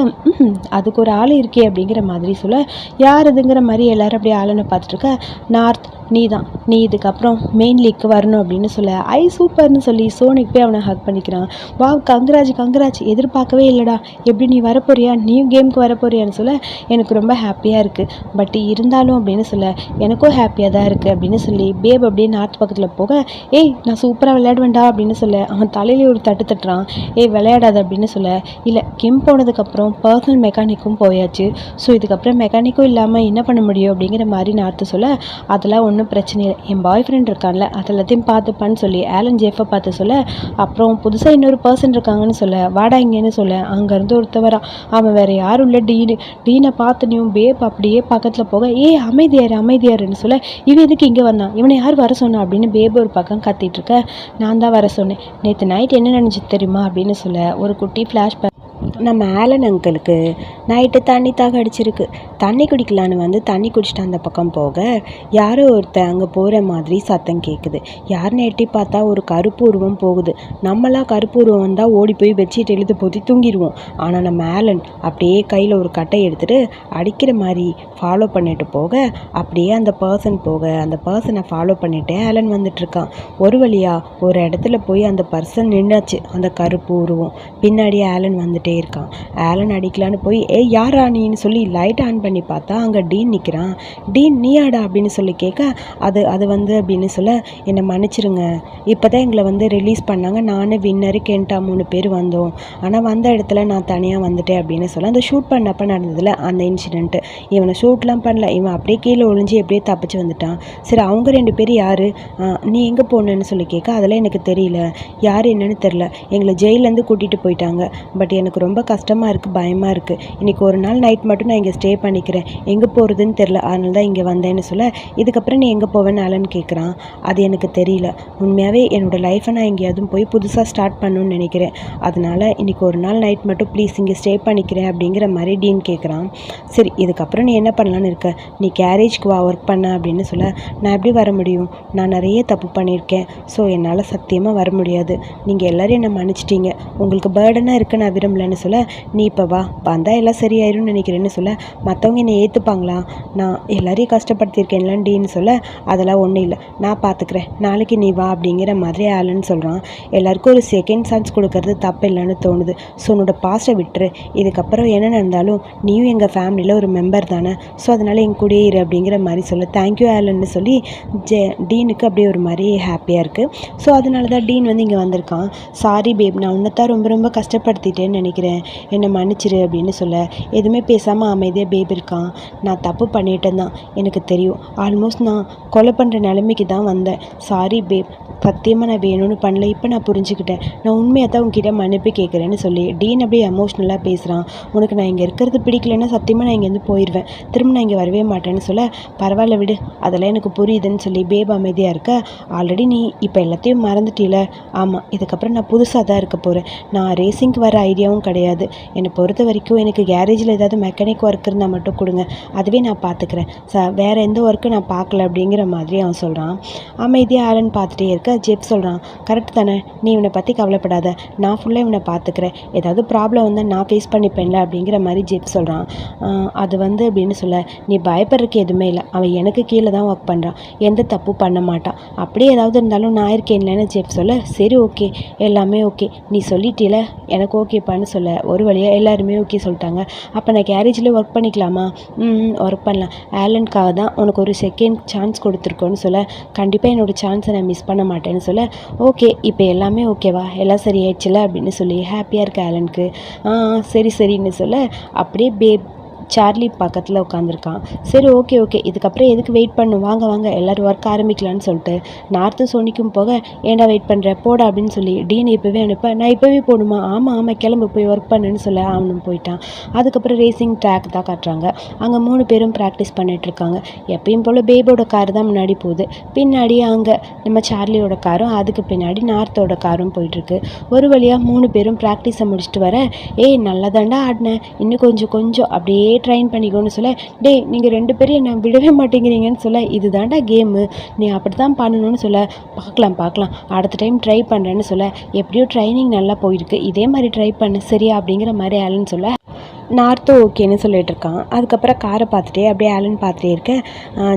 அதுக்கு ஒரு ஆள் இருக்கே அப்படிங்கிற மாதிரி சொல்ல. யார் இதுங்கிற மாதிரி எல்லாரும் அப்படியே ஆளுன்னு பார்த்துட்டு இருக்க. நார்த் நீ தான் நீ இதுக்கப்புறம் மெயின் லீக்கு வரணும் அப்படின்னு சொல்ல ஐ சூப்பர்னு சொல்லி சோனிக்கு போய் அவனை ஹக் பண்ணிக்கிறான். வா கங்கராஜ் கங்கராஜ் எதிர்பார்க்கவே இல்லைடா. எப்படி நீ வரப்போறியா? நீ கேமுக்கு வரப்போறியான்னு சொல்ல எனக்கு ரொம்ப ஹாப்பியாக இருக்குது பட் இருந்தாலும் அப்படின்னு சொல்ல எனக்கும் ஹாப்பியாக தான் இருக்குது அப்படின்னு சொல்லி பேப் அப்படியே நார்த் பக்கத்தில் போக ஏய் நான் சூப்பராக விளையாடுவேன்டா அப்படின்னு சொல்ல அவன் தலையிலே ஒரு தட்டு தட்டுறான். ஏய் விளையாடாது அப்படின்னு சொல்ல இல்லை கெம் போனதுக்கப்புறம் பர்சனல் மெக்கானிக்கும் போயாச்சு. ஸோ இதுக்கப்புறம் மெக்கானிக்கும் இல்லாமல் என்ன பண்ண முடியும்? அப்படிங்கிற மாதிரி நார்த்து சொல்ல அதெல்லாம் ஒன்றும் பிரச்சனை இல்லை. என் பாய் ஃப்ரெண்ட் இருக்கான்ல அது எல்லாத்தையும் பார்த்துப்பான்னு சொல்லி ஆலன் ஜேஃபை பார்த்து சொல்ல அப்புறம் புதுசாக இன்னொரு பர்சன் இருக்காங்கன்னு சொல்ல வாடா இங்கேன்னு சொல்ல அங்கேருந்து ஒருத்தவரா அவன் வேறு யாரும் இல்லை டீனு. டீனை பார்த்துனியும் பேப் அப்படியே பக்கத்தில் போக ஏ அமைதியார் அமைதியாருன்னு சொல்ல இவன் எதுக்கு இங்கே வந்தான் இவனை யார் வர சொன்னா? அப்படின்னு பேப் ஒரு பக்கம் கத்திட்டு இருக்க நான் தான் வர சொன்னேன். நேற்று நைட் என்ன நினச்சி தெரியுமா? அப்படின்னு சொல்ல ஒரு குட்டி ஃப்ளாஷ்பேக் நம்ம ஆலன் அங்கிளுக்கு நைட்டு தண்ணி தாக அடிச்சிருக்கு. தண்ணி குடிக்கலான்னு வந்து தண்ணி குடிச்சிட்டு அந்த பக்கம் போக யாரோ ஒருத்தன் அங்கே போகிற மாதிரி சத்தம் கேட்குது யாருன்னு எட்டி பார்த்தா ஒரு கருப்பு உருவம் போகுது. நம்மளாம் கருப்பு உருவம் வந்தால் ஓடி போய் பெட்ஷீட் இழுத்து போத்தி தூங்கிடுவோம். ஆனால் நம்ம ஆலன் அப்படியே கையில் ஒரு கட்டை எடுத்துகிட்டு அடிக்கிற மாதிரி ஃபாலோ பண்ணிட்டு போக அப்படியே அந்த பர்சன் போக அந்த பர்சனை ஃபாலோ பண்ணிகிட்டே ஆலன் வந்துட்டுருக்கான். ஒரு வழியாக ஒரு இடத்துல போய் அந்த பர்சன் நின்றாச்சு அந்த கருப்பு உருவம். பின்னாடி ஆலன் வந்துட்டே இருக்கான் ஆலன் அடிக்கலான்னு போய் ஏய் யாரா நீன்னு சொல்லி லைட் ஆன் பண்ணி பார்த்தா அங்கே டீன் நிற்கிறான் டீன் நீயாடா அப்படின்னு சொல்லி கேட்க அது அது வந்து அப்படின்னு சொல்ல என்னை மன்னிச்சிருங்க. இப்போ தான் எங்களை வந்து ரிலீஸ் பண்ணாங்க. நானும் வின்னரு கென்ட்டா மூணு பேர் வந்தோம். ஆனால் வந்த இடத்துல நான் தனியாக வந்துட்டேன் அப்படின்னு சொல்ல அந்த ஷூட் பண்ணப்போ நடந்ததில் அந்த இன்சிடென்ட்டு இவனை ஷூட்லாம் பண்ணல. இவன் அப்படியே கீழே ஒழிஞ்சு எப்படியே தப்பிச்சு வந்துட்டான். சரி அவங்க ரெண்டு பேர் யார்? நீ எங்கே போனேன்னு சொல்லி கேட்க அதெல்லாம் எனக்கு தெரியல. யார் என்னன்னு தெரில எங்களை ஜெயிலேருந்து கூட்டிகிட்டு போயிட்டாங்க. பட் எனக்கு ரொம்ப ரொம்ப கஷ்டமாக இருக்குது பயமாக இருக்குது இன்றைக்கி ஒரு நாள் நைட் மட்டும் நான் இங்கே ஸ்டே பண்ணிக்கிறேன். எங்கே போகிறதுன்னு தெரில அதனால தான் இங்கே வந்தேன்னு சொல்ல இதுக்கப்புறம் நீ எங்கே போவேன்னு அலன் கேட்குறான் அது எனக்கு தெரியல. உண்மையாகவே என்னோடய லைஃப்பை நான் எங்கேயாவது போய் புதுசாக ஸ்டார்ட் பண்ணணும்னு நினைக்கிறேன். அதனால் இன்றைக்கி ஒரு நாள் நைட் மட்டும் ப்ளீஸ் இங்கே ஸ்டே பண்ணிக்கிறேன் அப்படிங்கிற மாதிரி டீன் கேட்குறான் சரி இதுக்கப்புறம் நீ என்ன பண்ணலான்னு இருக்க? நீ கேரேஜ்க்கு வா ஒர்க் பண்ண அப்படின்னு சொல்ல நான் எப்படி வர முடியும்? நான் நிறைய தப்பு பண்ணியிருக்கேன். ஸோ என்னால் சத்தியமாக வர முடியாது. நீங்கள் எல்லோரும் என்னை மன்னிச்சிட்டீங்க. உங்களுக்கு பேர்டனாக இருக்க நான் விரும்பலன்னு சொல்ல நீ இப்போ வா வந்தால் எல்லாம் சரியாயிரும்னு நினைக்கிறேன்னு சொல்ல மற்றவங்க என்னை ஏற்றுப்பாங்களா நான் எல்லாரையும் கஷ்டப்படுத்தியிருக்கேன்லன்னு டீன்னு சொல்ல அதெல்லாம் ஒன்றும் இல்லை நான் பார்த்துக்கிறேன் நாளைக்கு நீ வா அப்படிங்கிற மாதிரி ஆளுன்னு சொல்கிறான் எல்லாருக்கும் ஒரு செகண்ட் சான்ஸ் கொடுக்கறது தப்பு இல்லைன்னு தோணுது. ஸோ உன்னோட பாஸ்ட்டை விட்டுரு. இதுக்கப்புறம் என்ன நடந்தாலும் நீயும் எங்கள் ஃபேமிலியில் ஒரு மெம்பர் தானே. ஸோ அதனால் என் கூடயே இரு அப்படிங்கிற மாதிரி சொல்ல தேங்க்யூ ஆலன்னு சொல்லி ஜெ டீனுக்கு அப்படியே ஒரு மாதிரி ஹாப்பியாக இருக்குது ஸோ அதனால தான் டீன் வந்து இங்கே வந்திருக்கான். சாரி பேப் நான் உன்னை தான் ரொம்ப ரொம்ப கஷ்டப்படுத்திட்டேன்னு நினைக்கிறேன். என்னை மன்னிச்சிரு அப்படின்னு சொல்ல எதுவுமே பேசாமல் அமைதியாக பேபி இருக்கான். நான் தப்பு பண்ணிட்டேன் தான். எனக்கு தெரியும். ஆல்மோஸ்ட் நான் கொலை பண்ணுற நிலைமைக்கு தான் வந்தேன். சாரி பேப் சத்தியமாக நான் வேணும்னு பண்ணல. இப்போ நான் புரிஞ்சுக்கிட்டேன். நான் உண்மையாக தான் உங்ககிட்ட மன்னிப்பு கேட்குறேன்னு சொல்லி டீன் அப்படியே எமோஷ்னலாக பேசுகிறான் உனக்கு நான் இங்கே இருக்கிறது பிடிக்கலன்னா சத்தியமாக நான் இங்கேருந்து போயிடுவேன் திரும்ப நான் இங்கே வரவே மாட்டேன்னு சொல்ல பரவாயில்ல விடு. அதெல்லாம் எனக்கு புரியுதுன்னு சொல்லி பேப் அமைதியாக இருக்க ஆல்ரெடி நீ இப்போ எல்லாத்தையும் மறந்துட்டீல. ஆமாம் இதுக்கப்புறம் நான் புதுசாக தான் இருக்க போகிறேன் நான் ரேசிங்க்கு வர ஐடியாவும் கிடையாது. என்னை பொறுத்த வரைக்கும் எனக்கு கேரேஜில் ஏதாவது மெக்கானிக் ஒர்க் இருந்தால் மட்டும் கொடுங்க. அதுவே நான் பார்த்துக்கிறேன் ச வேறு எந்த ஒர்க்கும் நான் பார்க்கல அப்படிங்கிற மாதிரி அவன் சொல்கிறான் அமைதியாக ஆளுன்னு பார்த்துட்டே இருக்க. ஜெப் சொல்கிறான் கரெக்ட் தானே. நீ இவனை பற்றி கவலைப்படாத. நான் ஃபுல்லாக இவனை பார்த்துக்கிறேன் ஏதாவது ப்ராப்ளம் வந்தால் நான் ஃபேஸ் பண்ணிப்பேன்ல அப்படிங்கிற மாதிரி ஜெப் சொல்கிறான் அது வந்து அப்படின்னு சொல்ல நீ பயப்படுறதுக்கு எதுவுமே இல்லை. அவன் எனக்கு கீழே தான் ஒர்க் பண்ணுறான் எந்த தப்பு பண்ண மாட்டான். அப்படியே ஏதாவது இருந்தாலும் நான் இருக்கேன் இல்லைன்னு ஜெப் சொல்ல சரி ஓகே எல்லாமே ஓகே நீ சொல்லிட்டீல. எனக்கு ஓகேப்பான்னு சொல்ல ஒரு வழியாக எல்லாருமே ஓகே சொல்லிட்டாங்க. அப்போ நான் கேரேஜில் ஒர்க் பண்ணிக்கலாமா? ம் ஒர்க் பண்ணலாம். ஆலனுக்காக தான் உனக்கு ஒரு செகண்ட் சான்ஸ் கொடுத்துருக்கோன்னு சொல்ல கண்டிப்பாக என்னோடய சான்ஸை நான் மிஸ் பண்ண மாட்டேன்னு சொல்ல ஓகே இப்போ எல்லாமே ஓகேவா எல்லாம் சரியாயிடுச்சுல? அப்படின்னு சொல்லி ஹாப்பியாக இருக்கு ஆலனுக்கு ஆ சரி சரின்னு சொல்ல அப்படியே பேப் சார்லி பக்கத்தில் உட்காந்துருக்கான் சரி ஓகே ஓகே இதுக்கப்புறம் எதுக்கு வெயிட் பண்ணு? வாங்க வாங்க. எல்லோரும் ஒர்க் ஆரம்பிக்கலான்னு சொல்லிட்டு நார்த்து சோனிக்கும் போக ஏன்டா வெயிட் பண்ணுற போடா அப்படின்னு சொல்லி டீன் இப்போவே அனுப்ப நான் இப்போவே போடுமா ஆமாம் ஆமாம் கிளம்பு போய் ஒர்க் பண்ணுன்னு சொல்ல அவனும் போயிட்டான். அதுக்கப்புறம் ரேசிங் ட்ராக் தான் காட்டுறாங்க. அங்கே மூணு பேரும் ப்ராக்டிஸ் பண்ணிகிட்ருக்காங்க எப்பயும் போல் பேபோட கார் தான் முன்னாடி போகுது. பின்னாடி அங்கே நம்ம சார்லியோட காரும் அதுக்கு பின்னாடி நார்த்தோட காரும் போயிட்டுருக்கு ஒரு வழியாக மூணு பேரும் ப்ராக்டிஸை முடிச்சுட்டு வர ஏய் நல்லா தாண்டா ஆடினேன் இன்னும் கொஞ்சம் கொஞ்சம். அப்படியே ட்ரைன் பண்ணிக்கோன்னு சொல்ல டேய் நீங்கள் ரெண்டு பேரும் என்னை விடவே மாட்டேங்கிறீங்கன்னு சொல்ல இது தாண்டா கேமு நீ அப்படி தான் பண்ணணும்னு சொல்ல பார்க்கலாம் பார்க்கலாம். அடுத்த டைம் ட்ரை பண்ணுறேன்னு சொல்ல எப்படியோ ட்ரைனிங் நல்லா போயிருக்கு. இதே மாதிரி ட்ரை பண்ணு. சரியா? அப்படிங்கிற மாதிரி ஆளுன்னு சொல்ல நார்த்தும் ஓகேன்னு சொல்லிட்டு இருக்கான் அதுக்கப்புறம் காரை பார்த்துட்டே அப்படியே ஆலன் பார்த்துட்டே இருக்கேன்.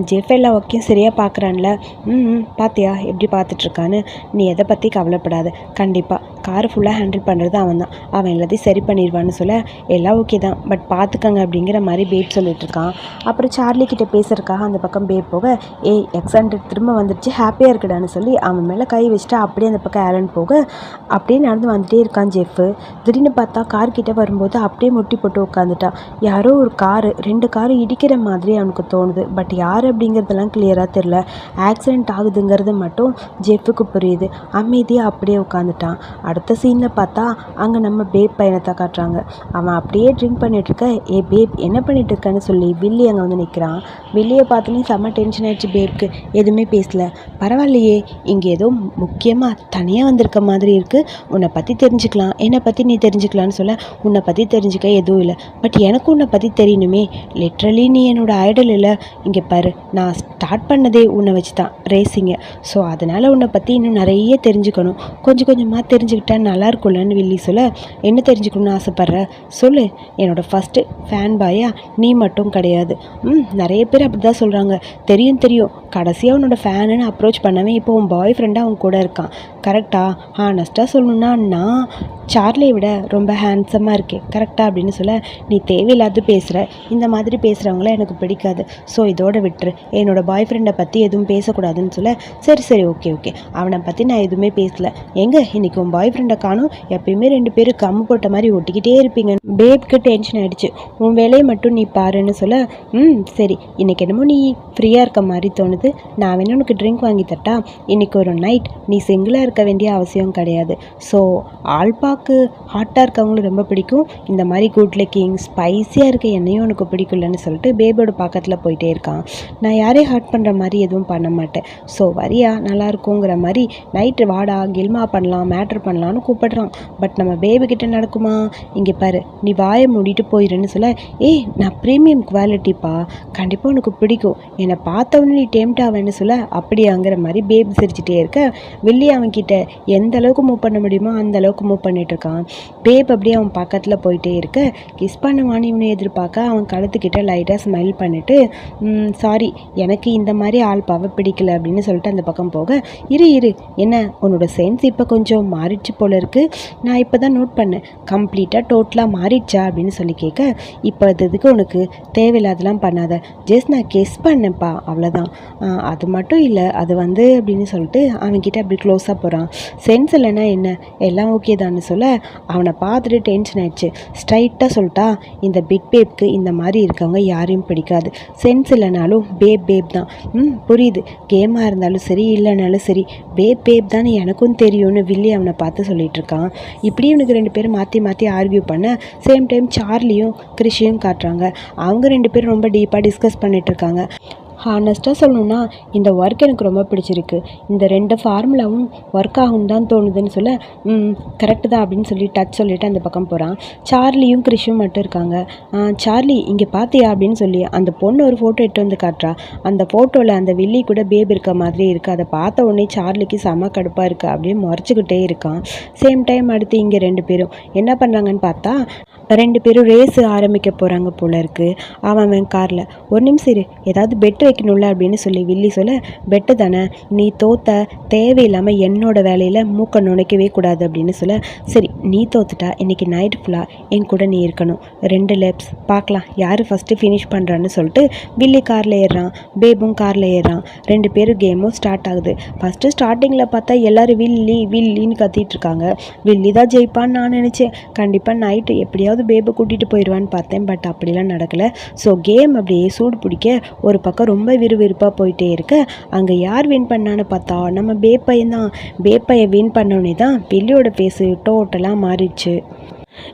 ஜெஃப் எல்லா ஓகேயும் சரியாக பார்க்குறான்ல. ம் பார்த்தியா எப்படி பார்த்துட்ருக்கான்னு? நீ எதை பற்றி கவலைப்படாது. கண்டிப்பாக காரை ஃபுல்லாக ஹேண்டில் பண்ணுறது அவன் தான். அவன் எல்லாத்தையும் சரி பண்ணிடுவான்னு சொல்ல எல்லாம் ஓகே தான். பட் பார்த்துக்கங்க அப்படிங்கிற மாதிரி பேப் சொல்லிட்டு இருக்கான் அப்புறம் சார்லி கிட்டே பேசுகிறக்காக அந்த பக்கம் பேப் போக ஏய் எக்ஸ் ஹண்ட்ரட் திரும்ப வந்துடுச்சு ஹாப்பியாக இருக்குடான்னு சொல்லி அவன் மேலே கை வச்சுட்டு அப்படியே அந்த பக்கம் ஆலன் போக அப்படியே நடந்து வந்துட்டே இருக்கான் ஜெஃப்பு திடீர்னு பார்த்தா கார் கிட்டே வரும்போது அப்படியே முட்டி போட்டு உட்காந்துட்டான் யாரோ ஒரு காரு ரெண்டு காரு இடிக்கிற மாதிரி அவனுக்கு தோணுது. பட் யார் அப்படிங்கிறதெல்லாம் கிளியராக தெரில ஆக்சிடென்ட் ஆகுதுங்கிறது மட்டும் ஜெஃப்புக்கு புரியுது. அமைதியாக அப்படியே உட்காந்துட்டான் அடுத்த சீனில் பார்த்தா அங்கே நம்ம பேப் பையனத்தை காட்டுறாங்க. அவன் அப்படியே ட்ரிங்க் பண்ணிட்டு இருக்க. ஏ பேப் என்ன பண்ணிட்டு இருக்கன்னு சொல்லி வில்லி அங்கே வந்து நிற்கிறான் வில்லியை பார்த்தோன்னே செம்ம டென்ஷன் ஆயிடுச்சு பேப்க்கு எதுவுமே பேசல. பரவாயில்லையே இங்கே ஏதோ முக்கியமாக தனியாக வந்திருக்க மாதிரி இருக்குது உன்னை பற்றி தெரிஞ்சுக்கலாம். என்னை பற்றி நீ தெரிஞ்சுக்கலான்னு சொல்ல. உன்னை பற்றி தெரிஞ்சுக்க எதுவும் இல்லை. பட் எனக்கு உன்னை பற்றி தெரியணுமே. லிட்ரலி நீ என்னோடய ஐடல் இல்லை. இங்கே பாரு நான் ஸ்டார்ட் பண்ணதே உன்னை வச்சு தான் ரேசிங்கை ஸோ அதனால் உன்னை பற்றி இன்னும் நிறைய தெரிஞ்சுக்கணும். கொஞ்சம் கொஞ்சமாக தெரிஞ்சுக்கிட்டா நல்லா இருக்கும்லன்னு வில்லி சொல்ல என்ன தெரிஞ்சுக்கணும்னு ஆசைப்பட்ற? சொல்லு. என்னோடய ஃபஸ்ட்டு ஃபேன் பாயா நீ மட்டும் கிடையாது. ம் நிறைய பேர் அப்படி தான் சொல்கிறாங்க தெரியும் தெரியும். கடைசியாக உன்னோட ஃபேனுன்னு அப்ரோச் பண்ணவே இப்போ உன் பாய் ஃப்ரெண்டாக அவன் கூட இருக்கான். கரெக்டாக ஹானஸ்ட்டாக சொல்லணுன்னா நான் சார்லியை விட ரொம்ப ஹேண்ட்ஸமாக இருக்கேன். கரெக்டாக அப்படின்னு சொல்ல நீ தேவையில்லாத பேசுகிற இந்த மாதிரி பேசுகிறவங்கள எனக்கு பிடிக்காது. ஸோ இதோட விட்டுரு. என்னோட பாய் ஃப்ரெண்டை பற்றி எதுவும் பேசக்கூடாதுன்னு சொல்ல சரி சரி ஓகே ஓகே அவனை பற்றி நான் எதுவுமே பேசல. எங்கே? இன்னைக்கு உன் பாய் ஃப்ரெண்டை காணும். எப்பயுமே ரெண்டு பேரும் கம்மு போட்ட மாதிரி ஒட்டிக்கிட்டே இருப்பீங்க. பேப்க்கு டென்ஷன் ஆகிடுச்சு உன் வேலையை மட்டும் நீ பாருன்னு சொல்ல ம் சரி. இன்னைக்கு என்னமோ நீ ஃப்ரீயாக இருக்க மாதிரி தோணுது. நான் வேணும் உனக்கு ட்ரிங்க் வாங்கி தரட்டா? இன்றைக்கி ஒரு நைட் நீ சிங்கிளாக இருக்க வேண்டிய அவசியம் கிடையாது. ஸோ ஆல்பாக்கு ஹாட்டாக இருக்கவங்களும் ரொம்ப பிடிக்கும். இந்த மாதிரி குட் லுக்கிங் ஸ்பைஸியாக இருக்க என்னையும் உனக்கு பிடிக்கலன்னு சொல்லிட்டு பேபோட பக்கத்தில் போயிட்டே இருக்கான். நான் யாரையும் ஹர்ட் பண்ணுற மாதிரி எதுவும் பண்ண மாட்டேன். ஸோ வரியா? நல்லா இருக்குங்கிற மாதிரி நைட்டு வாடா கில்மா பண்ணலாம் மேட்ரு பண்ணலான்னு கூப்பிடுறான். பட் நம்ம பேபிக்கிட்ட நடக்குமா? இங்கே பாரு நீ வாயை மூடிட்டு போயிடுன்னு சொல்ல ஏய் நான் ப்ரீமியம் குவாலிட்டிப்பா கண்டிப்பாக உனக்கு பிடிக்கும். என்னை பார்த்தவொடனே நீ டேம் அப்படின்ட்டு சொல்ல அப்படியாங்கிற மாதிரி பேபி சிரிச்சிட்டே இருக்க வில்லி அவன்கிட்ட எந்த அளவுக்கு மூவ் பண்ண முடியுமோ அந்த அளவுக்கு மூவ் பண்ணிட்டு இருக்கான். பேப் அப்படியே அவன் பக்கத்தில் போயிட்டே இருக்க. கிஸ் பண்ணுவான்னு இவனை எதிர்பார்க்க அவன் கழுத்துக்கிட்ட லைட்டாக ஸ்மைல் பண்ணிட்டு சாரி எனக்கு இந்த மாதிரி ஆள் பாவ பிடிக்கல அப்படின்னு சொல்லிட்டு அந்த பக்கம் போக இரு இரு என்ன உன்னோட சென்ஸ் இப்போ கொஞ்சம் மாறிடுச்சு போல இருக்கு. நான் இப்போ தான் நோட் பண்ணேன். கம்ப்ளீட்டாக டோட்டலாக மாறிடுச்சா? அப்படின்னு சொல்லி கேட்க இப்போ அது இதுக்கு உனக்கு? தேவையில்லாதெல்லாம் பண்ணாத. ஜஸ்ட் நான் கெஸ் பண்ணேன்ப்பா அவ்வளோதான் அது மட்டும் இல்லை அது வந்து அப்படின்னு சொல்லிட்டு அவன்கிட்ட அப்படி க்ளோஸாக போகிறான் சென்ஸ் இல்லைன்னா என்ன? எல்லாம் ஓகே தான்னு சொல்ல அவனை பார்த்துட்டு டென்ஷன் ஆயிடுச்சு. ஸ்ட்ரைட்டாக சொல்லிட்டா இந்த பிட் பேப்க்கு இந்த மாதிரி இருக்கவங்க யாரையும் பிடிக்காது. சென்ஸ் இல்லைனாலும் பேப் பேப் தான். ம் புரியுது. கேமாக இருந்தாலும் சரி இல்லைனாலும் சரி பேப் பேப் தான் எனக்கும் தெரியும்னு வில்லி அவனை பார்த்து சொல்லிட்டு இருக்கான். இப்படி இவனுக்கு ரெண்டு பேரும் மாற்றி மாற்றி ஆர்கியூ பண்ண சேம் டைம் சார்லியும் கிருஷியும் காட்டுறாங்க. அவங்க ரெண்டு பேரும் ரொம்ப டீப்பாக டிஸ்கஸ் பண்ணிட்டு இருக்காங்க. ஹானஸ்ட்டாக சொல்லணுன்னா இந்த ஒர்க் எனக்கு ரொம்ப பிடிச்சிருக்கு. இந்த ரெண்டு ஃபார்முலாவும் ஒர்க் ஆகும் தான் தோணுதுன்னு சொல்ல கரெக்டு தான் அப்படின்னு சொல்லி டச் சொல்லிவிட்டு அந்த பக்கம் போகிறான் சார்லியும் கிறிஷும் மட்டும் இருக்காங்க. சார்லி இங்கே பார்த்தியா அப்படின்னு சொல்லி அந்த பொண்ணு ஒரு ஃபோட்டோ எடுத்து வந்து காட்டுறா. அந்த ஃபோட்டோவில் அந்த வில்லி கூட பேப் இருக்க மாதிரி இருக்குது அதை பார்த்த உடனே சார்லிக்கு செம கடுப்பாக இருக்குது அப்படியே முறைச்சிக்கிட்டே இருக்கான். சேம் டைம் அடுத்து இங்கே ரெண்டு பேரும். என்ன பண்ணுறாங்கன்னு பார்த்தா ரெண்டு பேரும் ரேஸு ஆரம்பிக்க போகிறாங்க போல இருக்குது அவன் அவன் காரில் ஒரு நிமிஷம் இரு ஏதாவது பெட் வைக்கணும்ல? அப்படின்னு சொல்லி வில்லி சொல்ல பெட்டு தானே நீ தோத்த தேவையில்லாமல் என்னோட வேலையில் மூக்க நுழைக்கவே கூடாது. அப்படின்னு சொல்ல சரி நீ தோத்துட்டா இன்றைக்கி நைட் ஃபுல்லாக என் கூட நீ இருக்கணும். ரெண்டு லேப்ஸ் பார்க்கலாம் யார் ஃபஸ்ட்டு ஃபினிஷ் பண்ணுறான்னு சொல்லிட்டு வில்லி காரில் ஏறுறான் பேபும் காரில் ஏறுறான். ரெண்டு பேரும் கேமும் ஸ்டார்ட் ஆகுது. ஃபஸ்ட்டு ஸ்டார்டிங்கில் பார்த்தா எல்லோரும் வில்லி வில்லின்னு கத்திட்டு இருக்காங்க. வில்லி தான் ஜெயிப்பான்னு நான் நினச்சேன். கண்டிப்பாக நைட்டு எப்படியாவது பேபை கூட்டிகிட்டு போயிடுவான்னு பார்த்தேன் பட் அப்படிலாம் நடக்கலை. ஸோ கேம் அப்படியே சூடு பிடிக்க ஒரு பக்கம் ரொம்ப விறுவிறுப்பாக போயிட்டே இருக்க. அங்கே யார் வின் பண்ணான்னு பார்த்தா நம்ம பேப்பையன் தான் பேப்பையை வின் பண்ணோன்னே தான் வெள்ளியோட பேசு டோட்டலாக மாறிடுச்சு.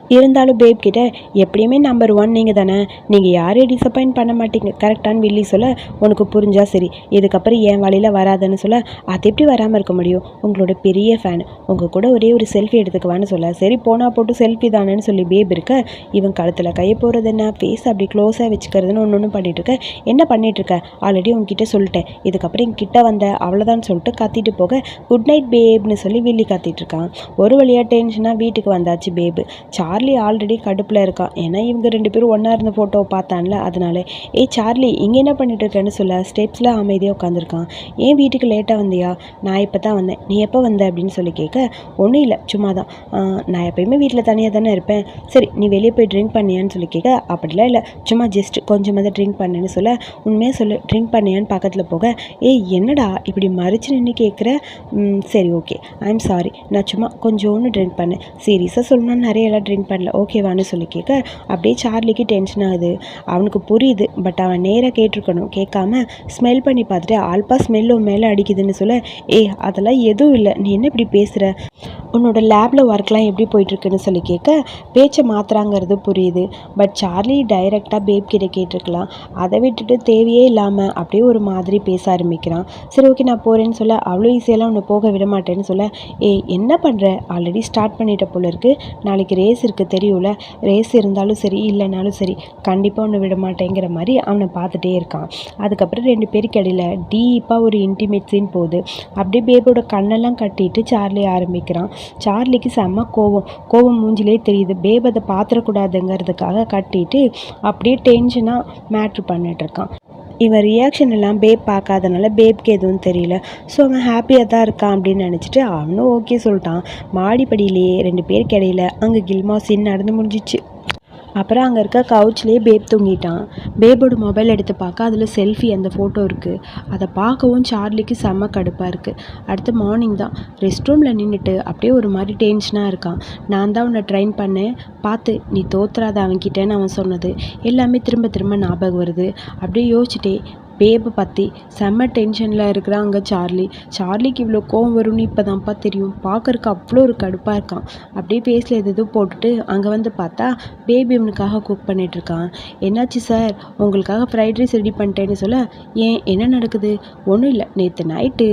இருந்தாலும் பேப் கிட்ட எப்படியுமே நம்பர் ஒன் நீங்கள் தானே? நீங்கள் யாரையும் டிசப்பாயின்ட் பண்ண மாட்டீங்க. கரெக்டான வில்லி சொல்ல உனக்கு புரிஞ்சால் சரி. இதுக்கப்புறம் என் வழியில் வராதுன்னு சொல்ல அது எப்படி வராமல் இருக்க முடியும்? உங்களோட பெரிய ஃபேன் உங்கள் கூட ஒரே ஒரு செல்ஃபி எடுத்துக்குவான்னு சொல்ல. சரி போனால் போட்டு செல்ஃபி தானேன்னு சொல்லி பேப் இருக்க இவன் கழுத்தில் கையை போகிறது என்ன? ஃபேஸ் அப்படி க்ளோஸாக வச்சுக்கிறதுன்னு ஒன்று ஒன்று பண்ணிகிட்ருக்க என்ன பண்ணிகிட்ருக்க ஆல்ரெடி உங்ககிட்ட சொல்லிட்டேன். இதுக்கப்புறம் எங்கிட்ட வந்த அவ்வளோதான் சொல்லிட்டு கத்திட்டு போக குட் நைட் பேப்னு சொல்லி வில்லி கத்திட்டு இருக்கான். ஒரு வழியாக டென்ஷனாக வீட்டுக்கு வந்தாச்சு பேபு சார்லி ஆல்ரெடி கடுப்பில் இருக்கான் ஏன்னா இவங்க ரெண்டு பேரும் ஒன்றா இருந்த ஃபோட்டோவை பார்த்தான்ல அதனால ஏய் சார்லி இங்கே என்ன பண்ணிட்டு இருக்கேன்னு சொல்ல. ஸ்டெப்ஸில் அமைதியாக உட்காந்துருக்கான். ஏன் வீட்டுக்கு லேட்டாக வந்தியா? நான் இப்போ தான் வந்தேன். நீ எப்போ வந்த? அப்படின்னு சொல்லி கேட்க ஒன்றும் இல்லை சும்மா தான் நான் எப்பயுமே வீட்டில் தனியாக தானே இருப்பேன். சரி நீ வெளியே போய் ட்ரிங்க் பண்ணியான்னு சொல்லி கேட்க அப்படிலாம் இல்லை. சும்மா ஜஸ்ட் கொஞ்சமாக ட்ரிங்க் பண்ணேன்னு சொல்ல. உண்மையாக சொல்லு ட்ரிங்க் பண்ணியான்னு பக்கத்தில் போக ஏய் என்னடா இப்படி மறிச்சு நின்று கேட்குற சரி ஓகே ஐ எம் சாரி நான் சும்மா கொஞ்சோன்னு ட்ரிங்க் பண்ணேன். சீரியஸாக சொல்லணும்னு நிறைய இடம் ட்ரிங்க் பண்ணல. ஓகேவான்னு சொல்லி கேட்க அப்படியே சார்லிக்கு டென்ஷன் ஆகுது. அவனுக்கு புரியுது பட் அவன் நேராக கேட்டிருக்கணும். கேட்காம ஸ்மெல் பண்ணி பார்த்துட்டு ஆல்பா ஸ்மெல்லும் மேலே அடிக்குதுன்னு சொல்ல ஏ அதெல்லாம் எதுவும் இல்லை. நீ என்ன இப்படி பேசுகிற உன்னோட லேபில் ஒர்க்லாம் எப்படி போயிட்டுருக்குன்னு சொல்லி கேட்க பேச்சை மாற்றுறாங்கிறது புரியுது. பட் சார்லி டைரெக்டாக பேப் கிட்ட கேட்டிருக்கலாம். அதை விட்டுட்டு தேவையே இல்லாமல் அப்படியே ஒரு மாதிரி பேச ஆரம்பிக்கிறான். சரி ஓகே நான் போகிறேன்னு சொல்ல அவ்வளோ ஈஸியெல்லாம் உன்னை போக விட மாட்டேன்னு சொல்ல ஏ என்ன பண்ணுற ஆல்ரெடி ஸ்டார்ட் பண்ணிட்ட போல இருக்குது நாளைக்கு ரேஸ் இருக்குது தெரியும்ல. ரேஸ் இருந்தாலும் சரி இல்லைனாலும் சரி கண்டிப்பாக ஒன்று விட மாட்டேங்கிற மாதிரி அவனை பார்த்துட்டே இருக்கான். அதுக்கப்புறம் ரெண்டு பேருக்கு இடையில டீப்பாக ஒரு இன்டிமேட் சீன் போகுது. அப்படியே பேபோட கண்ணெல்லாம் கட்டிட்டு சார்லி ஆரம்பிக்கிறான். சார்லிக்கு செம்ம கோவம். கோவம் மூஞ்சிலே தெரியுது. பேப் அதை பார்த்துடக்கூடாதுங்கிறதுக்காக கட்டிட்டு அப்படியே டென்ஷனாக மேட்ரு பண்ணிட்டு இருக்கான். இவன் ரியாக்ஷன் எல்லாம் பேப் பார்க்காதனால பேப்க்கு எதுவும் தெரியல. ஸோ அவன் ஹாப்பியாக தான் இருக்கான் அப்படின்னு நினச்சிட்டு அவனும் ஓகே சொல்லிட்டான். மாடிப்படியிலேயே ரெண்டு பேருக்கு இடையில அங்கே கில்மா சின் நடந்து முடிஞ்சிச்சு. அப்புறம் அங்கே இருக்க கவுச்லேயே பேப் தூங்கிட்டான். பேபோட மொபைல் எடுத்து பார்க்க அதில் செல்ஃபி அந்த ஃபோட்டோ இருக்குது அதை பார்க்கவும் சார்லிக்கு செம்ம கடுப்பாக இருக்குது அடுத்து மார்னிங் தான். ரெஸ்ட் ரூமில் நின்றுட்டு அப்படியே ஒரு மாதிரி டென்ஷனாக இருக்கான். நான் தான் உன்னை ட்ரெயின் பண்ணேன். பார்த்து நீ தோத்துறாத அவன்கிட்டேன்னு அவன் சொன்னது. எல்லாமே திரும்ப திரும்ப ஞாபகம் வருது. அப்படியே யோசிச்சுட்டே பேபை பற்றி செம்ம டென்ஷனில் இருக்கிறாங்க சார்லி. சார்லிக்கு இவ்வளோ கோவம் வரும்னு இப்போ தான்ப்பா தெரியும். பார்க்கறக்கு அவ்வளோ ஒரு கடுப்பாக இருக்கான். அப்படியே ஃபேஸில் எது எதுவும் போட்டுட்டு அங்கே வந்து பார்த்தா பேபி இவனுக்காக குக் பண்ணிகிட்ருக்கான் என்னாச்சு சார் உங்களுக்காக ஃப்ரைட் ரைஸ் ரெடி பண்ணிட்டேன்னு சொல்ல ஏன்? என்ன நடக்குது? ஒன்றும் இல்லை. நேற்று நைட்டு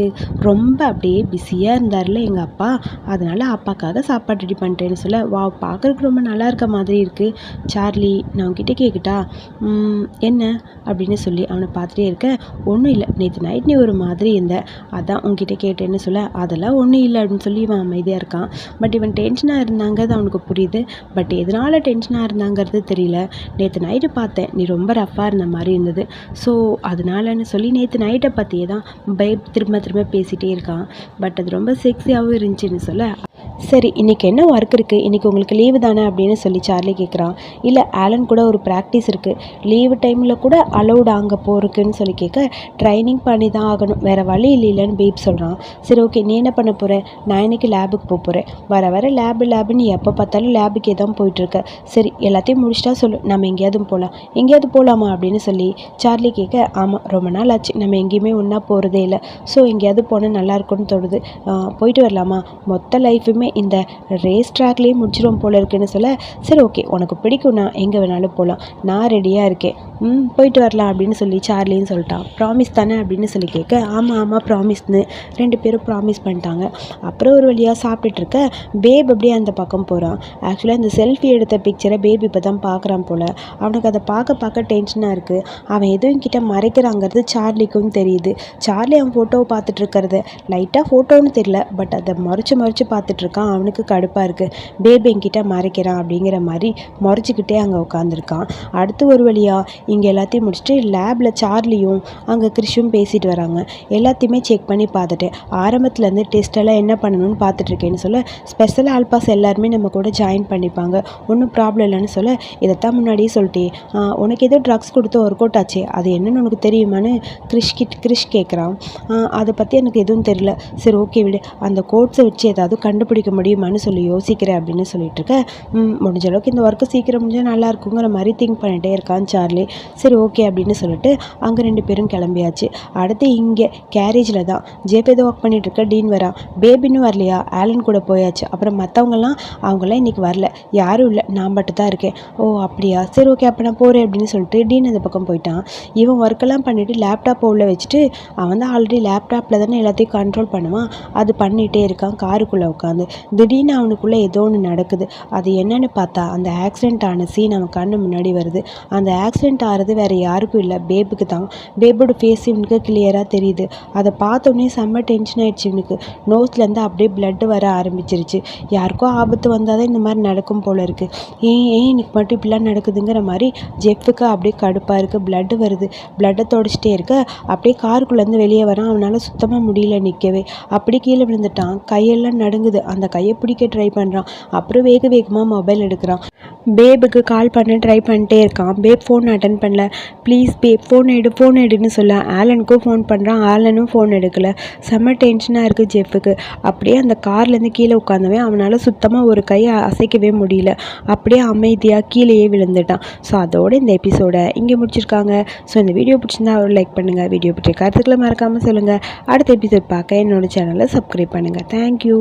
ரொம்ப அப்படியே பிஸியாக இருந்தார்ல எங்கள் அப்பா. அதனால் அப்பாக்காக சாப்பாடு ரெடி பண்ணிட்டேன்னு சொல்ல வா பார்க்குறக்கு ரொம்ப நல்லா இருக்க மாதிரி இருக்குது சார்லி நான் உங்ககிட்ட கேட்கிட்டா என்ன? அப்படின்னு சொல்லி அவனை பார்த்துட்டு இருக்க ஒன்றும் இல்லை. நேற்று நைட் நீ ஒரு மாதிரி இருந்த. அதான் உங்ககிட்ட கேட்டேன்னு சொல்ல அதெல்லாம் ஒன்றும் இல்லை அப்படின்னு சொல்லி இவன் அமைதியாக இருக்கான். பட் இவன் டென்ஷனாக இருந்தாங்கிறது அவனுக்கு புரியுது. பட் எதனால் டென்ஷனாக இருந்தாங்கிறது தெரியல. நேற்று நைட்டு பார்த்தேன். நீ ரொம்ப ரஃப்பாக இருந்த மாதிரி இருந்தது. ஸோ அதனாலன்னு சொல்லி நேற்று நைட்டை பற்றியே தான் பைப் திரும்ப திரும்ப பேசிகிட்டே இருக்கான். பட் அது ரொம்ப செக்ஸியாகவும் இருந்துச்சுன்னு சொல்ல சரி இன்றைக்கி என்ன ஒர்க் இருக்குது இன்றைக்கி உங்களுக்கு லீவு தானே அப்படின்னு சொல்லி சார்லி கேட்குறான் இல்லை ஆலன் கூட ஒரு ப்ராக்டிஸ் இருக்குது லீவு டைமில் கூட அலௌடு அங்கே போகிறதுக்குன்னு சொல்லி கேட்க ட்ரைனிங் பண்ணி தான் ஆகணும். வேறு வழி இல்லைன்னு பீப் சொல்கிறான் சரி ஓகே நீ என்ன பண்ண போகிற நான் இன்னைக்கு லேபுக்கு போக போகிறேன் வர வர லேபு லேபுன்னு எப்போ பார்த்தாலும் லேபுக்கே தான் போயிட்டுருக்க சரி எல்லாத்தையும் முடிச்சிட்டா சொல்லு. நம்ம எங்கேயாவது போகலாம் எங்கேயாவது போகலாமா அப்படின்னு சொல்லி சார்லி கேட்க ஆமாம் ரொம்ப நாள் ஆச்சு. நம்ம எங்கேயுமே ஒன்றா போகிறதே இல்லை. ஸோ எங்கேயாவது போனால் நல்லாயிருக்கும்னு தோணுது. போயிட்டு வரலாமா? மொத்த லைஃப் லைஃபுமே இந்த ரேஸ் ட்ராக்லேயே முடிச்சிடும் போல இருக்குன்னு சொல்ல சரி ஓகே உனக்கு பிடிக்கும்னா எங்கே வேணாலும் போகலாம் நான் ரெடியாக இருக்கேன். ம் போயிட்டு வரலாம் அப்படின்னு சொல்லி சார்லின்னு சொல்லிட்டான். ப்ராமிஸ் தானே? அப்படின்னு சொல்லி கேட்க ஆமாம் ஆமாம் ப்ராமிஸ்னு ரெண்டு பேரும் ப்ராமிஸ் பண்ணிட்டாங்க. அப்புறம் ஒரு வழியாக சாப்பிட்டுட்டு இருக்க பேப் அப்படியே அந்த பக்கம் போகிறான் ஆக்சுவலாக இந்த செல்ஃபி எடுத்த பிக்சரை பேபி இப்போ தான் பார்க்குறான் போல். அவனுக்கு அதை பார்க்க பார்க்க டென்ஷனாக இருக்குது அவன் எதுவும் கிட்ட மறைக்கிறாங்கிறது சார்லிக்கும் தெரியுது. சார்லி அவன் ஃபோட்டோவை பார்த்துட்டு இருக்கிறது. லைட்டாக ஃபோட்டோன்னு தெரியல பட் அதை மறைச்சு மறைச்சு பார்த்துட்டு இருக்கான் அவனுக்கு கடுப்பாக இருக்குது பேபி என்கிட்ட மறைக்கிறான் அப்படிங்கிற மாதிரி முறைச்சிக்கிட்டே அங்கே உட்காந்துருக்கான் அடுத்து ஒரு வழியாக இங்கே எல்லாத்தையும் முடிச்சுட்டு லேபில் சார்லியும் அங்கே கிறிஷும் பேசிட்டு வராங்க. எல்லாத்தையுமே செக் பண்ணி பார்த்துட்டு ஆரம்பத்துலேருந்து டெஸ்ட்டெல்லாம் என்ன பண்ணணும்னு பார்த்துட்ருக்கேன்னு சொல்ல ஸ்பெஷல் ஆல்பாஸ் எல்லாருமே நம்ம கூட ஜாயின் பண்ணிப்பாங்க. ஒன்றும் ப்ராப்ளம் இல்லைன்னு சொல்ல இதைத்தான் முன்னாடியே சொல்லிட்டே உனக்கு ஏதோ ட்ரக்ஸ் கொடுத்து ஒர்க் அவுட் ஆச்சு அது என்னென்னு உனக்கு தெரியுமான்னு கிறிஷ் கிட் கிறிஷ் கேட்குறான் அதை பற்றி எனக்கு எதுவும் தெரியல. சரி ஓகே விடு. அந்த கோட்ஸை வச்சு ஏதாவது கண்டுபிடிக்க முடியுமான்னு சொல்லி யோசிக்கிறேன் அப்படின்னு சொல்லிட்டு இருக்கேன் "ம், முடிஞ்ச அளவுக்கு இந்த ஒர்க்கு சீக்கிரம் முடிஞ்சால் நல்லா இருக்குங்கிற மாதிரி திங்க் பண்ணிட்டே இருக்கான் சார்லி. சரி ஓகே அப்படின்னு சொல்லிட்டு அங்கே ரெண்டு பேரும் கிளம்பியாச்சு. அடுத்து இங்கே கேரேஜில் தான் ஜேபேதோ ஒர்க் பண்ணிட்டு இருக்க டீன் வரா பேபின்னு வரலையா? ஆலன் கூட போயாச்சு. அப்புறம் மற்றவங்கலாம் அவங்களாம் இன்றைக்கி வரல. யாரும் இல்லை நான் மட்டும் தான் இருக்கேன். ஓ அப்படியா? சரி ஓகே அப்போ நான் போகிறேன் அப்படின்னு சொல்லிட்டு டீன் அந்த பக்கம் போயிட்டான். இவன் ஒர்க்கெல்லாம் பண்ணிவிட்டு லேப்டாப்பை உள்ள வச்சுட்டு அவன் தான் ஆல்ரெடி லேப்டாப்பில் தானே எல்லாத்தையும் கண்ட்ரோல் பண்ணுவான். அது பண்ணிகிட்டே இருக்கான் காருக்குள்ளே உட்காந்து திடீர்னு அவனுக்குள்ளே ஏதோ ஒன்று நடக்குது. அது என்னன்னு பார்த்தா அந்த ஆக்சிடென்ட் ஆன சீன் அவன் கண்ணு முன்னாடி வருது. அந்த ஆக்சிடென்ட் ஆகிறது வேறு யாருக்கும் இல்லை. பேபுக்கு தான். பேபோட ஃபேஸ் இவனுக்கு கிளியராக தெரியுது. அதை பார்த்தோன்னே செம்ம டென்ஷன் ஆயிடுச்சு இவனுக்கு. நோஸ்லேருந்து அப்படியே பிளட் வர ஆரம்பிச்சிருச்சு. யாருக்கோ ஆபத்து வந்தால் தான் இந்த மாதிரி நடக்கும் போல இருக்குது ஏன் ஏன் எனக்கு மட்டும் இப்படிலாம் நடக்குதுங்கிற மாதிரி ஜெஃப்புக்கு அப்படியே கடுப்பாக இருக்குது blood வருது. பிளட்டை தொடச்சிட்டே இருக்க. அப்படியே காருக்குள்ளேருந்து வெளியே வரான். அவனால் சுத்தமாக முடியல நிற்கவே அப்படி கீழே விழுந்துட்டான். கையெல்லாம் நடுங்குது. அந்த கையை பிடிக்க ட்ரை பண்ணுறான் அப்புறம் வேக வேகமாக மொபைல் எடுக்கிறான். பேபுக்கு கால் பண்ண ட்ரை பண்ணிட்டே இருக்கான். பேப் ஃபோன் அட்டன் பண்ணல. ப்ளீஸ் பேப் ஃபோன் எடு ஃபோன் எடுன்னு சொல்ல. ஆலனுக்கும் ஃபோன் பண்ணுறான் ஆலனும் ஃபோன் எடுக்கல. செம்ம டென்ஷனாக இருக்குது ஜெஃபுக்கு. அப்படியே அந்த கார்லேருந்து கீழே உட்காந்தவன் அவனால் சுத்தமாக ஒரு கையை அசைக்கவே முடியல. அப்படியே அமைதியாக கீழேயே விழுந்துட்டான். ஸோ அதோட இந்த எபிசோடை இங்கே முடிச்சிருக்காங்க. ஸோ இந்த வீடியோ பிடிச்சிருந்தா அவர் லைக் பண்ணுங்கள் வீடியோ பிடிச்ச கருத்துக்களை மறக்காமல் சொல்லுங்கள் அடுத்த எபிசோட் பார்க்க என்னோடய சேனலை சப்ஸ்கிரைப் பண்ணுங்கள் தேங்க்யூ